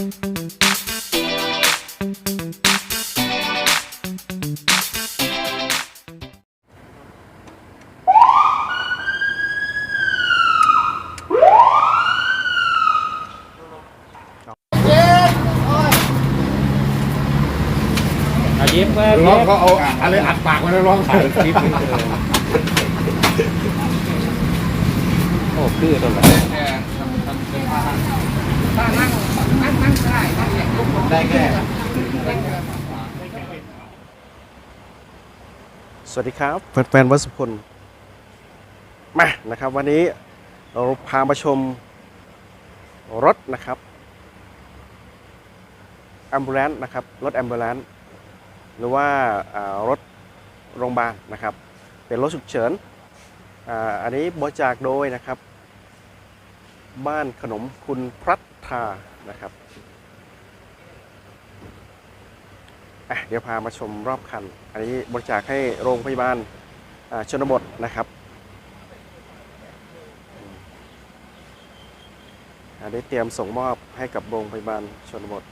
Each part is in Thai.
อายิ้มมาร้องเขาเอาอะไรอัดปากไว้แล้วร้องใส่คลิปนี้เลยโอ้คือตลอด ได้แค่สวัสดีครับแฟนๆวัดสุพลมานะครับวันนี้เราพามาชมรถนะครับแอมบูเลนนะครับรถแอมบูเลนหรือว่ารถโรงพยาบาลนะครับ เป็นรถฉุกเฉินอันนี้บริจาคโดยนะครับ บ้านขนมคุณพรัตทา นะครับเดี๋ยวพามาชมรอบคัน อันนี้บริจาคให้โรงพยาบาลชนบทนะครับ อันนี้เตรียมส่งมอบให้กับโรงพยาบาลชนบท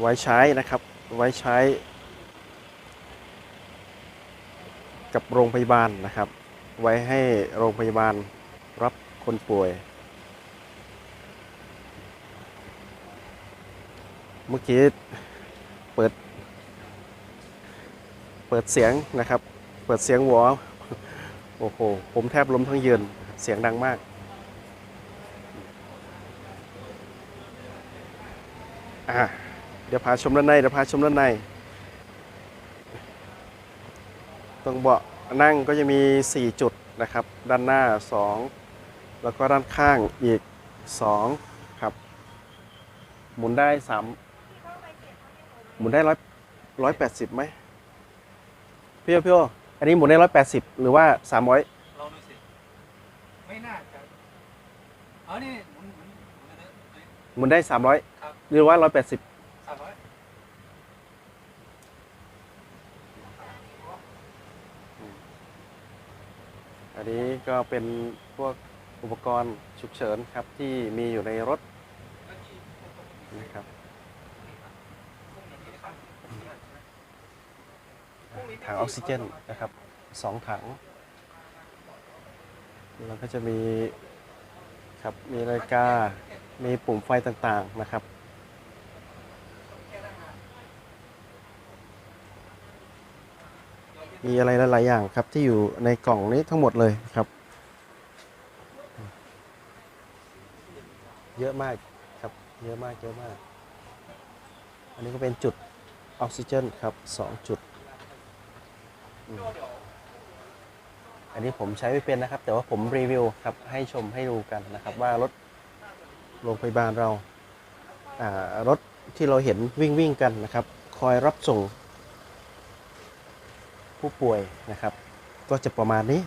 ไว้ใช้นะครับ ไว้ใช้ กับโรงพยาบาลนะครับ ไว้ให้โรงพยาบาลรับคนป่วย เมื่อกี้เปิด เปิดเสียงนะครับ เปิดเสียงหัวโอ้โห ผมแทบล้มทั้งยืน เสียงดังมาก อ่า เดี๋ยวพาชมด้านในเดี๋ยวพาชมด้านในตรงเบาะนั่งก็จะมี 4 จุดนะครับ ด้านหน้า 2 แล้วก็ด้านข้างอีก 2 ครับ หมุนได้ 3 หมุนได้ร้อยร้อยแปดสิบไหมพี่โอพี่โออันนี้หมุนได้ร้อยแปดสิบหรือว่าสามร้อยลองดูสิ ไม่น่าจะอ๋อนี่หมุนหมุนหมุนเลยนะหมุนได้สามร้อยครับหรือว่าร้อยแปดสิบ สามร้อย อันนี้ก็เป็นพวกอุปกรณ์ฉุกเฉินครับที่มีอยู่ในรถนะครับถังออกซิเจนนะครับสองถัง แล้วก็จะมีครับมีนาฬิกา มีปุ่มไฟต่างๆนะครับ มีอะไรหลาย ๆ อย่างครับที่อยู่ในกล่องนี้ทั้งหมดเลยครับ เยอะมากครับเยอะมากเยอะมาก อันนี้ก็เป็นจุดออกซิเจนครับสองจุด อันนี้ผมใช้ไม่เป็นนะครับ แต่ว่าผมรีวิวครับให้ชมให้ดูกันนะครับ ว่ารถโรงพยาบาลเราอ่ารถที่เราเห็นวิ่งวิ่งกันนะครับ คอยรับส่ง ผู้ป่วยนะครับ ก็จะประมาณนี้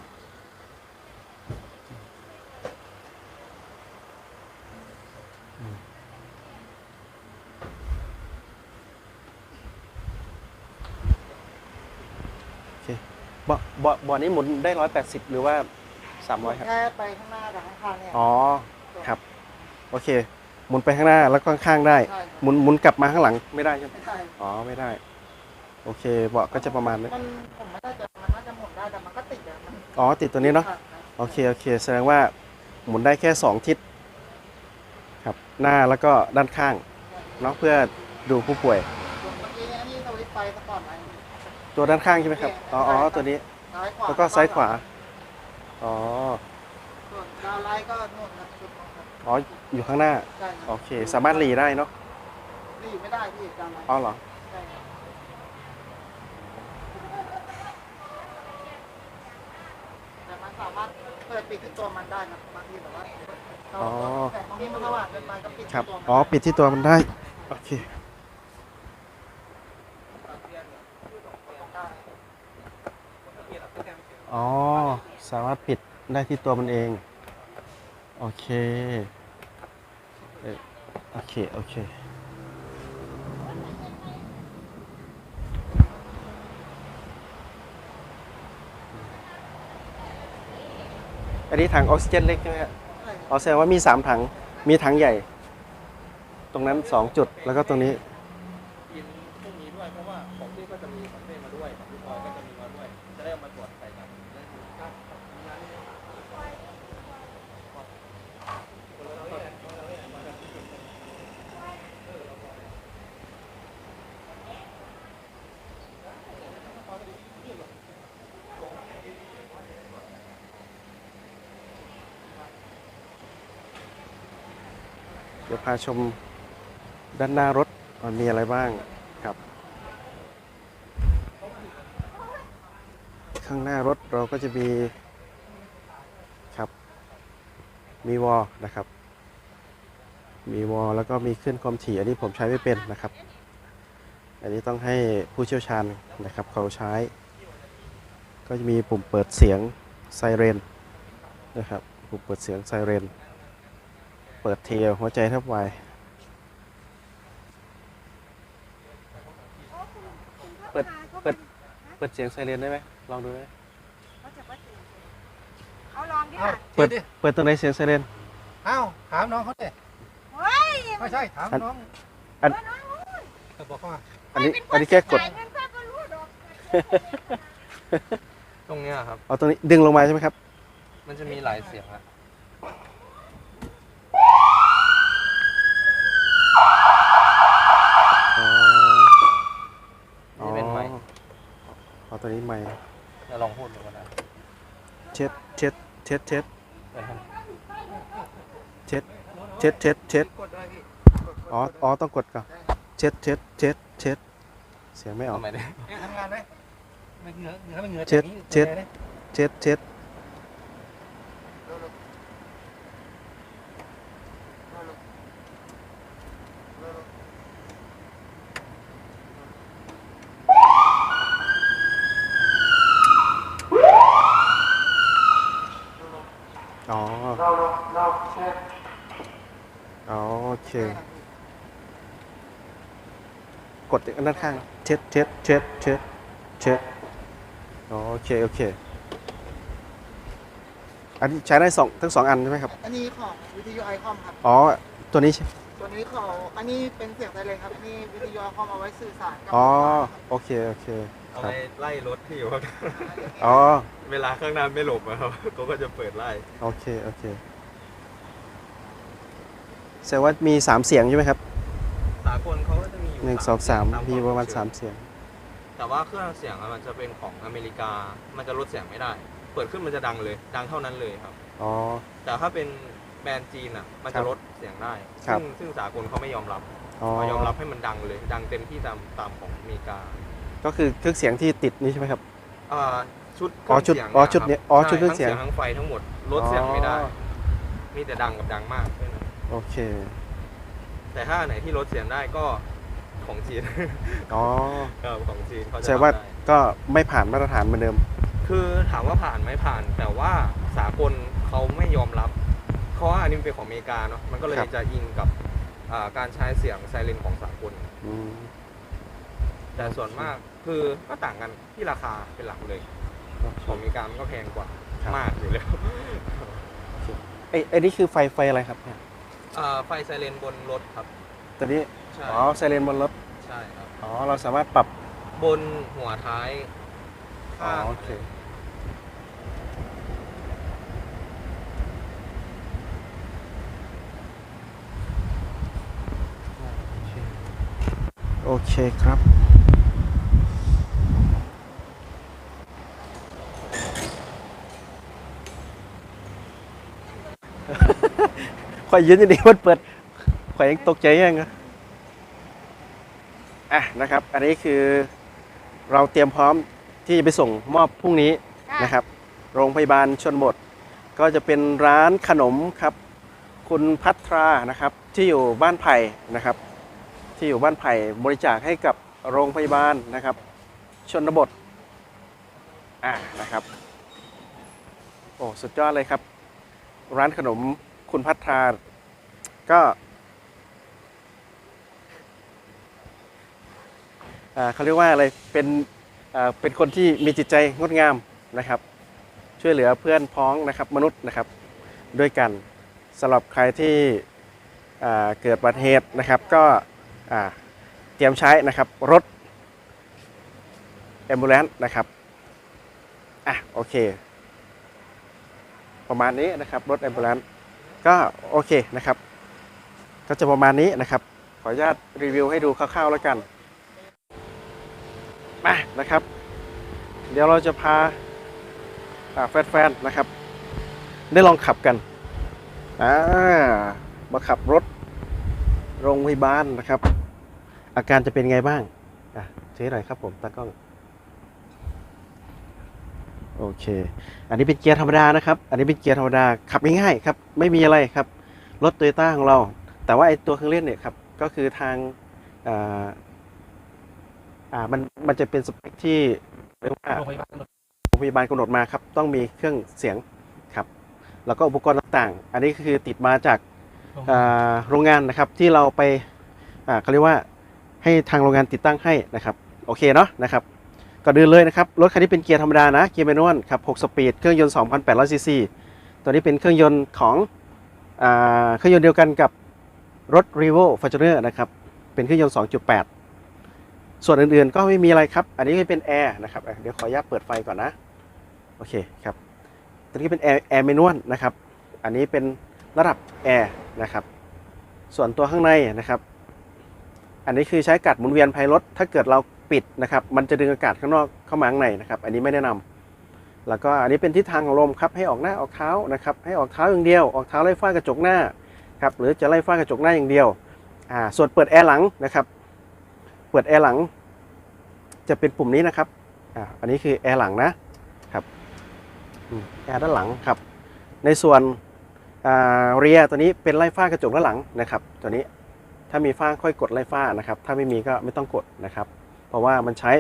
โอเคเบาะเบาะเบาะนี้หมุนได้ร้อยแปดสิบหรือว่าสามร้อยครับ แค่ไปข้างหน้ากับข้างๆเนี่ยอ๋อ ครับ โอเค หมุนไปข้างหน้าแล้วก็ข้างๆได้ ใช่หมุนหมุนกลับมาข้างหลังไม่ได้ใช่ไหม ไม่ใช่อ๋อ ไม่ได้ โอเค เบาะก็จะประมาณนี้ มันผม อะมันอ๋อติดตัวนี้เนาะครับโอเคโอเคแสดงว่าหมุนได้แค่ 2 ทิศครับหน้าแล้วก็ด้านข้างเนาะเพื่อดูผู้ป่วยส่วนเมื่อกี้อันนี้สวิตช์ไฟสปอร์ตไลท์ตัวด้านข้างใช่ไหมครับอ๋ออ๋อตัวนี้ซ้ายขวาแล้วก็ซ้ายขวาอ๋อส่วนดาวไลท์ก็นู่นครับจุดนู้นครับอ๋ออยู่ข้างหน้าใช่คโอรับเค สามารถรีได้เนาะรีบไม่ได้พี่ดาวไลท์อ๋อเหรอ ใช่ครับแต่มัน สามารถเปิดปิดที่ตัวมันได้นะบางทีแบบว่าเราอ๋อ แต่ตรงนี้มันสว่างเกินไปก็ปิดครับที่ตัวมันอ๋อปิดที่ตัวมันได้ โอเค อ๋อ สามารถปิดได้ที่ตัวมันเอง โอเคเอ่อโอเค โอเค อันนี้ถังออกซิเจนเล็กใช่ไหมครับใช่อ๋อแสดงว่ามี3ถัง มีถังใหญ่ ตรงนั้น2จุด แล้วก็ตรงนี้ กินพวกนี้ด้วยเพราะว่าของที่ก็จะมีคอนเฟ่มาด้วยของพี่พลอยก็จะมีมาด้วย จะได้เอามาตรวจใส่กันได้ดูครับ เดี๋ยวพาชมด้านหน้ารถมันมีอะไรบ้างครับ ข้างหน้ารถเราก็จะมีครับ มีวอลนะครับ มีวอลแล้วก็มีขึ้นความถี่อันนี้ผมใช้ไม่เป็นนะครับ อันนี้ต้องให้ผู้เชี่ยวชาญนะครับเขาใช้ ก็จะมีปุ่มเปิดเสียงไซเรนนะครับ ปุ่มเปิดเสียงไซเรน เปิดเทียหัวใจแทบวายเปิด เปิด เปิดเสียงไซเรนได้ไหมลองดูไหมเอาลองดิเอ้าค่ะเปิดดิเปิดตรงไหนเสียงไซเรนเอ้าถามน้องเขาดิเฮ้ยไม่ใช่ถามอันน้องอันเขาบอกว่าอันนี้ อันนี้แค่กด จ่ายเงินเพื่อก็รู้ดอกตรงเนี้ยครับ เอาตรงนี้ดึงลงมาใช่ไหมครับ มันจะมีหลายเสียงอะ อ๋ออ๋อ นี่เป็นไมค์ เอา ตัวนี้ใหม่จะลองพูดดูก็ได้เช็ดเช็ดเช็ดเช็ดเออเช็ดเช็ดเช็ดเช็ดกดได้พี่อ๋ออ๋อต้องกดก่อนเช็ดเช็ดเช็ดเช็ดเสียงไม่ออกทำไมเนี่ยเอ๊ะทำงานไหมไม่เหงื่อเหงื่อไม่เหงื่อเช็ดแต่นี้เช็ดตัวใหญ่ลยเช็ดเช็ด อ๋อ อ๋อ โอ เค กดอันด้านข้างเช็ดเช็ดเช็ดเช็ดเช็ดอ๋อโอเค โอเค อันนี้ใช้ได้สองทั้งสองอันใช่ไหมครับ อันนี้ของวิทยุไอคอมครับ อ๋อ ตัวนี้ใช่ตัวนี้ของอันนี้เป็นเสียงไซเรนครับนี่วิทยุไอคอมเอาไว้สื่อสารกัอ๋อผู้ฟังโอเค โอเคเอาครับไว้ไล่รถที่อยู่ครับอ๋อ เวลาข้างหน้าไม่หลบอะครับเขาก็จะเปิดไล่ โอเค โอเค แสดงว่ามีสามเสียงใช่ไหมครับสากลเขาก็จะมีอยู่หนึ่งสองสามตมีประมาณควสามเชื่อเสียง แต่ว่าเครื่องเสียงอะมันจะเป็นของอเมริกา มันจะลดเสียงไม่ได้ เปิดขึ้นมันจะดังเลย ดังเท่านั้นเลยครับ อ๋อ แต่ถ้าเป็นแบรนด์จีนอะ มันครัจะบลดเสียงได้ ครับซึ่งซึ่งสากลเขาไม่ยอมรับอ๋อเขายอมรับให้มันดังเลย ดังเต็มที่ตามตามของอเมริกาก็คือเครื่องเสียงที่ติดนี่ใช่ไหมครับ อ่าชุดอ๋อชุดเครื่งอ๋อสียงชุดเนี้ยะอ๋อครับชุดเครื่องเสียงใทั้งไฟทั้งหมดลดเสียงไม่ได้อ๋อมีแต่ดังกับดังมากแค่นั้น โอเค แต่ถ้าอันไหนที่ลดเสียงได้ก็ของจีนอ๋อครับของจีนเขาแสจะดงว่าทำได้ ก็ไม่ผ่านมาตรฐานเหมือนเดิม คือถามว่าผ่านไหมผ่าน แต่ว่าสากลเขาไม่ยอมรับ เพราะว่าอันนี้มันเป็นของอเมริกาเนาะมันก็เลยครับ จะอิงกับอ่าการใช้เสียงไซเรนของสากล อืม แต่ส่วนมากคือก็ต่างกันที่ราคาเป็นหลักเลย ของอเมริกามันก็แพงกว่าครับ มากอยู่แล้ว ไอ้ไอ้นี่คือไฟไฟอะไรครับเนี่ย อ่าไฟไซเรนบนรถครับ ตัวนี้ ใช่อ๋อไซเรนบนรถ ใช่ครับ อ๋อ เราสามารถปรับ บนหัวท้ายอ๋อ ข้างโอเค โอเคครับ ข่อยยืนอยู่ดีมันเปิดข่อยยังตกใจยังอะอะนะครับ อันนี้คือเราเตรียมพร้อมที่จะไปส่งมอบพรุ่งนี้นะครับ โรงพยาบาลชนบท ก็จะเป็นร้านขนมครับ คุณพัทรานะครับ ที่อยู่บ้านไผ่นะครับ ที่อยู่บ้านไผ่บริจาคให้กับโรงพยาบาลนะครับ ชนบทอะนะครับโอ้สุดยอดเลยครับ ร้านขนม คุณพัฒนาก็เขาเรียกว่าอะไร เป็นเป็นคนที่มีจิตใจงดงามนะครับ ช่วยเหลือเพื่อนพ้องนะครับมนุษย์นะครับด้วยกันสำหรับใครที่เกิดอุบัติเหตุนะครับ ก็เตรียมใช้นะครับรถแอมบูเลนต์นะครับอะโอเค ประมาณนี้นะครับรถแอมบูเลนต์ ก็โอเคนะครับ ก็จะประมาณนี้นะครับ ขออนุญาตรีวิวให้ดูคร่าวๆแล้วกันมานะครับ เดี๋ยวเราจะพาแฟนๆนะครับ ได้ลองขับกันอ่ามาขับรถโรงพยาบาลนะครับ อาการจะเป็นไงบ้างอะเจ๊หน่อยครับผมตากล้อง โอเค อันนี้เป็นเกียร์ธรรมดานะครับ อันนี้เป็นเกียร์ธรรมดา ขับง่ายๆครับ ไม่มีอะไรครับ รถโตโยต้าของเรา แต่ว่าไอตัวเครื่องเล่นเนี่ยครับ ก็คือทางอ่าอ่า มัน มันจะเป็นสเปคที่เรียกว่าโรงพยาบาลกำหนดมาครับ ต้องมีเครื่องเสียงครับ แล้วก็อุปกรณ์ต่างๆ อันนี้คือติดมาจากโรงอ่าโรงงานนะครับที่เราไปอ่าเขาเรียกว่าให้ทางโรงงานติดตั้งให้นะครับ โอเคเนาะนะครับ ก่อนอื่นเลยนะครับ รถคันนี้เป็นเกียร์ธรรมดานะ เกียร์แมนนวลครับ 6 สปีด เครื่องยนต์ 2,800 ซีซี ตัวนี้เป็นเครื่องยนต์ของอเครื่องยนต์เดียวกันกับรถ r e v o Fortuner นะครับ เป็นเครื่องยนต์ 2.8 ส่วนอื่นๆ ก็ไม่มีอะไรครับ อันนี้เป็นแอร์นะครับ เดี๋ยวขออนุญาตเปิดไฟก่อนนะ โอเคครับ ตัวนี้เป็นแอร์แอร์แมนนวลนะครับ อันนี้เป็นระดับแอร์นะครับ ส่วนตัวข้างในนะครับ อันนี้คือใช้กาศหมุนเวียนภายรถ ถ้าเกิดเรา ปิดนะครับ มันจะดึงอากาศข้างนอกเข้ามาข้างในนะครับ อันนี้ไม่แนะนำแล้วก็อันนี้เป็นทิศทางของลมครับ ให้ออกหน้าออกเท้านะครับ ให้ออกเท้าอย่างเดียว ออกเท้าไล่ฟ้ากระจกหน้าครับ หรือจะไล่ฟ้ากระจกหน้าอย่างเดียว อ่า ส่วนเปิดแอร์หลังนะครับ เปิดแอร์หลัง จะเป็นปุ่มนี้นะครับ อ่า อันนี้คือแอร์หลังนะครับ แอร์ด้านหลังครับ ในส่วนอ่าเรียตัวนี้เป็นไล่ฟ้ากระจกด้านหลังนะครับ ตัวนี้ถ้ามีฝ้าค่อยกดไล่ฟ้านะครับ ถ้าไม่มีก็ไม่ต้องกดนะครับ เพราะว่ามันใช้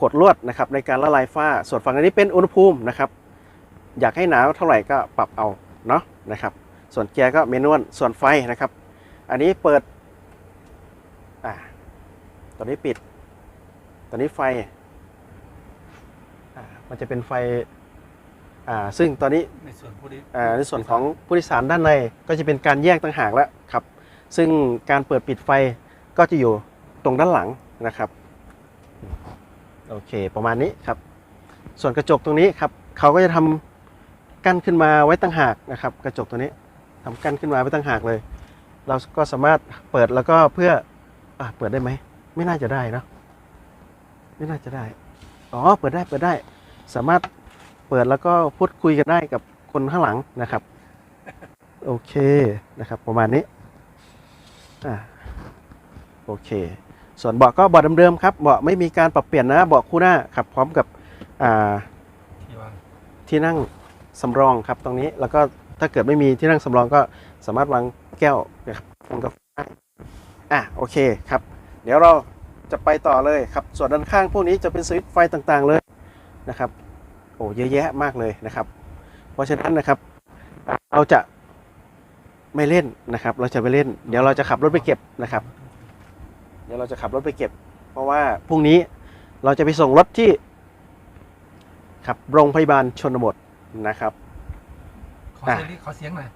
ขดลวดนะครับในการละลายฝ้า ส่วนฝั่งนนี้เป็นอุณหภูมินะครับ อยากให้หนาวเท่าไหร่ก็ปรับเอาเนาะนะครับ ส่วนเกียร์ก็เมนวลส่วนไฟนะครับ อันนี้เปิดอ่าตัวนี้ปิด ตัวนี้ไฟอ่ามันจะเป็นไฟอ่าซึ่งตอนนี้ในส่วนผู้ที่อ่าในส่วนของผู้โดยสารด้านในก็จะเป็นการแยกต่างหากแล้วครับ ซึ่งการเปิดปิดไฟก็จะอยู่ตรงด้านหลังนะครับ โอเค ประมาณนี้ครับ ส่วนกระจกตรงนี้ครับเขาก็จะทำกั้นขึ้นมาไว้ต่างหากนะครับ กระจกตัวนี้ทำกั้นขึ้นมาไว้ต่างหากเลย เราก็สามารถเปิดแล้วก็เพื่ออเปิดได้ไหมไม่น่าจะได้นะไม่น่าจะได้อ๋อเปิดได้เปิดได้ สามารถเปิดแล้วก็พูดคุยกันได้กับคนข้างหลังนะครับโอเคนะครับ ประมาณนี้อ่าโอเค ส่วนเบาะก็เบาะเดิมๆครับเบาะไม่มีการปรับเปลี่ยนนะเบาะคู่หน้าครับพร้อมกับที่นั่งสำรองครับตรงนี้แล้วก็ถ้าเกิดไม่มีที่นั่งสำรองก็สามารถวางแก้วนะครับวางกาแฟอะโอเคครับ เดี๋ยวเราจะไปต่อเลยครับ ส่วนด้านข้างพวกนี้จะเป็นสวิตช์ไฟต่างๆเลยนะครับโอ้เยอะแยะมากเลยนะครับ เพราะฉะนั้นนะครับเราจะไม่เล่นนะครับ เราจะไปเล่น เดี๋ยวเราจะขับรถไปเก็บนะครับ ดี๋ยวเราจะขับรถไปเก็บ เพราะว่าพรุ่งนี้เราจะไปส่งรถที่ครับโรงพยาบาลชนบทนะครับ ขออะเสียงขอเสียงหน่อย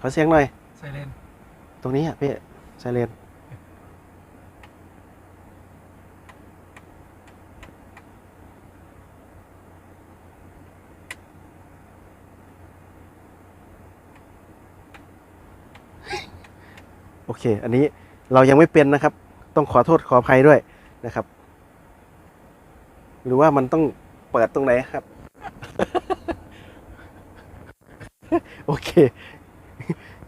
ขอเสียงหน่อยไซเรนตรงนี้อะพี่ไซเรนโอเค อันนี้เรายังไม่เป็นนะครับ ต้องขอโทษขออภัยด้วยนะครับ หรือว่ามันต้องเปิดตรงไหนครับ โอเค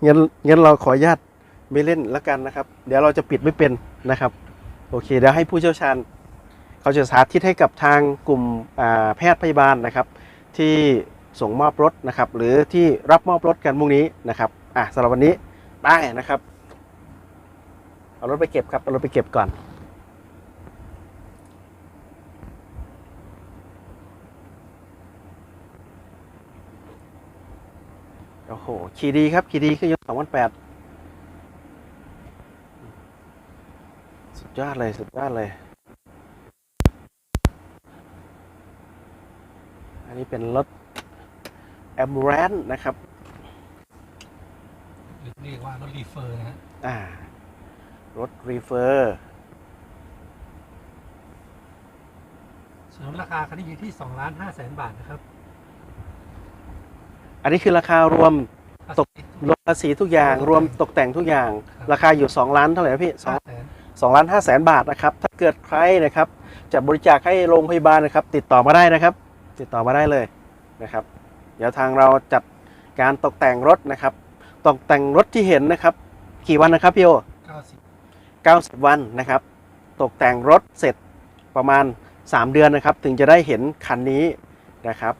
งั้นงั้นเราขออนุญาตไม่เล่นแล้วกันนะครับ เดี๋ยวเราจะปิดไม่เป็นนะครับ โอเคเดี๋ยวให้ผู้เชี่ยวชาญ เขาจะสาธิตให้กับทางกลุ่มแพทย์พยาบาลนะครับ ที่ส่งมอบรถนะครับ หรือที่รับมอบรถกันพรุ่งนี้นะครับอะสำหรับวันนี้ไปนะครับ เอารถไปเก็บครับ เอารถไปเก็บก่อน โอ้โห ขี่ดีครับ ขี่ดีเครื่อยนสองพันแปดสุดยอดเลย สุดยอดเลย อันนี้เป็นรถแอมแรนนะครับ เรียกว่ารถรีเฟอร์นะฮะ อ่า รถรีเฟอร์ส่วนราคาคันนี้อยู่ที่2ล้าน5แสนบาทนะครับอันนี้คือราคารวมตกรวมภาษีทุกอย่างรวมตกแต่งทุกอย่าง ราคาอยู่ 2 ล้านเท่าไหร่นะพี่สอง5แสนสองล้านห้าแสนบาทนะครับ ถ้าเกิดใครนะครับ จะบริจาคให้โรงพยาบาลนะครับ ติดต่อมาได้นะครับ ติดต่อมาได้เลยนะครับ เดี๋ยวทางเราจัดการตกแต่งรถนะครับ ตกแต่งรถที่เห็นนะครับ กี่วันนะครับพี่โอ 90 90 วันนะครับ ตกแต่งรถเสร็จประมาณ 3 เดือนนะครับ ถึงจะได้เห็นคันนี้นะครับ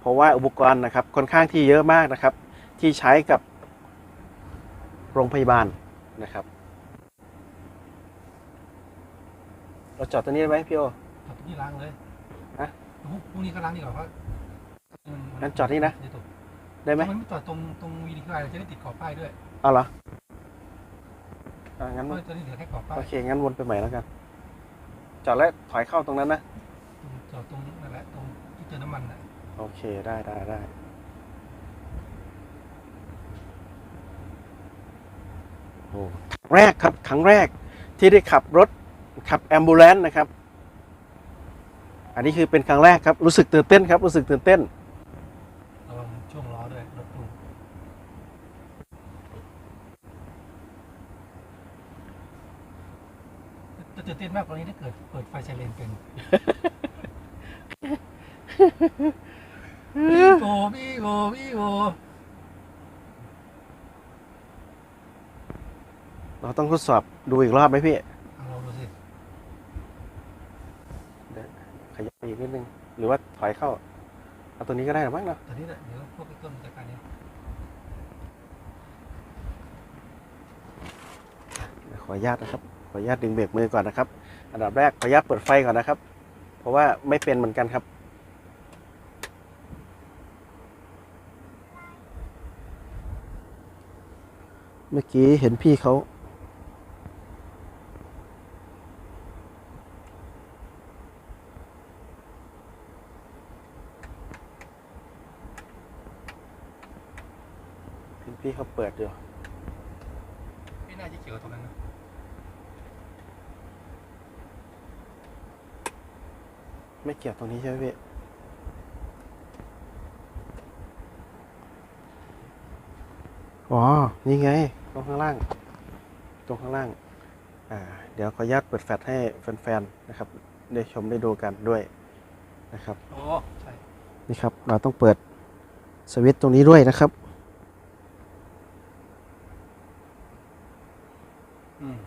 เพราะว่าอุปกรณ์นะครับค่อนข้างที่เยอะมากนะครับ ที่ใช้กับโรงพยาบาลนะครับ เราจอดตัวนี้ได้ไหมพี่โอ จอดตรงนี้ล้างเลยฮะ พรุ่งพรุ่งนี้ก็ล้างดีกว่าเพราะมัมังั้นจอดนี่นะจตกได้ไหม ทำไมไม่จอดตรงตรงวีดีโอเราจะได้ติดขอบป้ายด้วย เอาเหรอ อ่างั้นเพราะตัวนี้เหลือแค่ขอบป้ายโอเค งั้นวนไปใหม่แล้วกัน จอดแล้วถอยเข้าตรงนั้นนะ จอดตรงนั่นแหละตรงที่เจอน้ำมันนะโอเค ได้ได้ได้ โอ้แรกครับครั้งแรกที่ได้ขับรถ ขับแอมบูเลนนะครับ อันนี้คือเป็นครั้งแรกครับ รู้สึกตื่นเต้นครับ รู้สึกตื่นเต้น ระวังช่วงล้อด้วยรถตู้ จะตื่นเต้นมากกว่านี้ถ้าเกิดเปิดไฟไซเรนเป็นพี่โบพี่โบพี่โบเราต้องทดสอบดูอีกรอบไหมพี่ เอาลองดูสิขยับไปอีกนิดนึง หรือว่าถอยเข้า เอาตัวนี้ก็ได้หรือมั้งเนาะตอนนี้แหละเดี๋ยวพวกไอ้ต้นจัดการเองขออนุญาตนะครับ ขออนุญาตดึงเบรกมือก่อนนะครับ อันดับแรกขออนุญาตเปิดไฟก่อนนะครับ เพราะว่าไม่เป็นเหมือนกันครับเมื่อกี้เห็นพี่เขา เห็นพี่เขาเปิดอยู่ พี่น่าจะเกี่ยวกับตรงนั้นนะ ไม่ เกี่ยวตรงนี้ใช่ไหมพี่อ๋อ นี่ไงตรงข้างล่าง ตรงข้างล่าง อ่า เดี๋ยวขออนุญาตเปิดแฟลชให้แฟนๆ นะครับ ได้ชมได้ดูกันด้วยนะครับ โอ้ใช่ นี่ครับ เราต้องเปิดสวิตช์ตรงนี้ด้วยนะครับอืม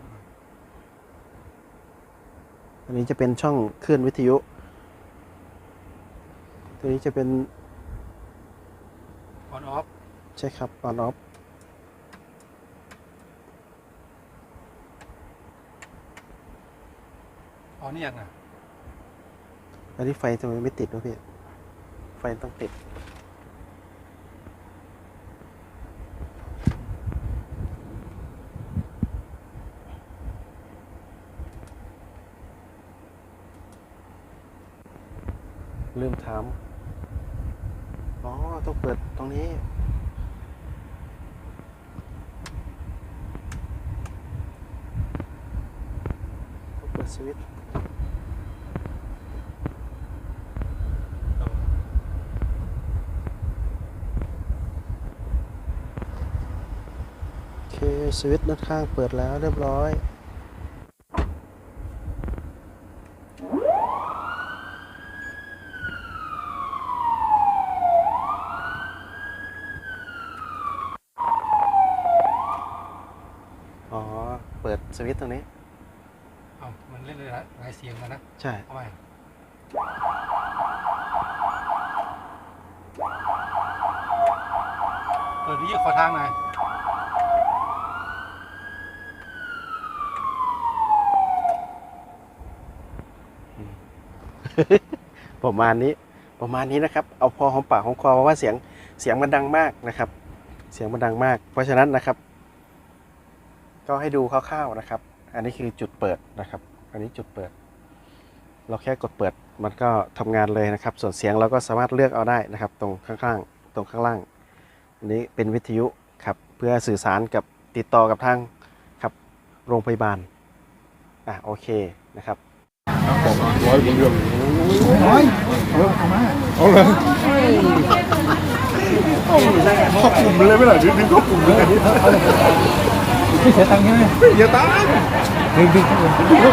อันนี้จะเป็นช่องคลื่นวิทยุ ตัวนี้จะเป็นออนออฟใช่ครับ on off ออนนี่ยังอะอันนี้ไฟทำไมไม่ติดวะพี่ ไฟต้องติด ลืมถาม อ๋อ ต้องเปิดต รงนี้ เปิดสวิตช์โอเคสวิตช์ด้านข้างเปิดแล้วเรียบร้อย อ๋อ เปิดสวิ ตช์ตรงนี้เอ้ามันเล่นเลยละหลายเสียงกันนะใช่เอาไปเปิดวิทยุขอทางหน่อยประมาณนี้ประมาณนี้นะครับ เอาพอหอมปากหอมคอเพราะว่าเสียงเสียงมันดังมากนะครับ เสียงมันดังมาก เพราะฉะนั้นนะครับ ก็ให้ดูคร่าวๆนะครับ อันนี้คือจุดเปิดนะครับ อันนี้จุดเปิด เราแค่กดเปิดมันก็ทำงานเลยนะครับ ส่วนเสียงเราก็สามารถเลือกเอาได้นะครับ ตรงข้างๆ ตรงข้างล่าง อันนี้เป็นวิทยุครับเพื่อสื่อสารกับติดต่อกับทางครับโรงพยาบาล อะโอเคนะครับร้อยเรื่องน้อยเอาเอามาเอาเลยข้ากลุ่มเลยไม่หล่ะดึงเข้ากลุ่มเลย ไม่เสียตังค์ใช่ไหมอย่าตามดึงดึงเข้าไปไม่รู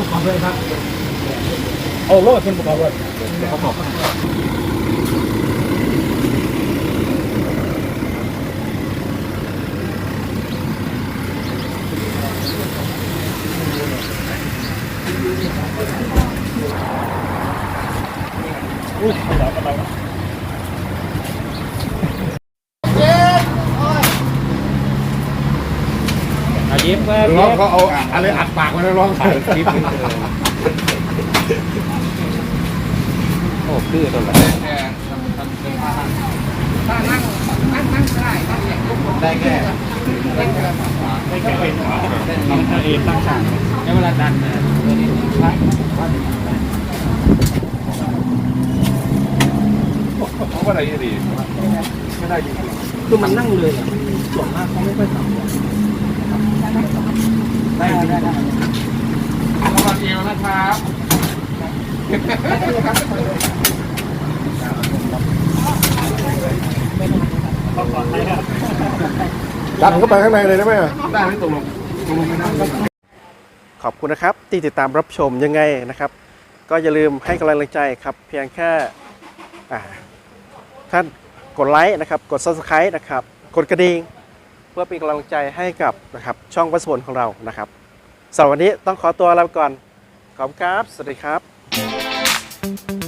้ของเลยครับ เอาโลดเป็นประกอบเลยเขาบ อกอายิ้มก็ร้องเขาเอาอะไรอัดปากไว้แล้วร้องถ่คลิปโอ้คือตัวละได้แค่ตั้งเองตั้งฉากแล้วเวลาดันนะ เขาว่าอะไรดีคือมันนั่งเลยอะส่วนมากเขาไม่ค่อยทำได้ได้ได้สวัสดีนะครับดันเข้าไปข้างในเลยได้ไหมได้ไหมตกลงตกลงไม่ได้ขอบคุณนะครับที่ติดตามรับชมยังไงนะครับ ก็อย่าลืมให้กำลังใจครับ เพียงแค่ท่านกดไลค์นะครับ กด subscribe นะครับ กดกระดิ่งเพื่อเป็นกำลังใจให้กับนะครับช่องวัสดุของเรานะครับสำหรับวันนี้ต้องขอตัวลาไปก่อนขอบคุณครับ สวัสดีครับ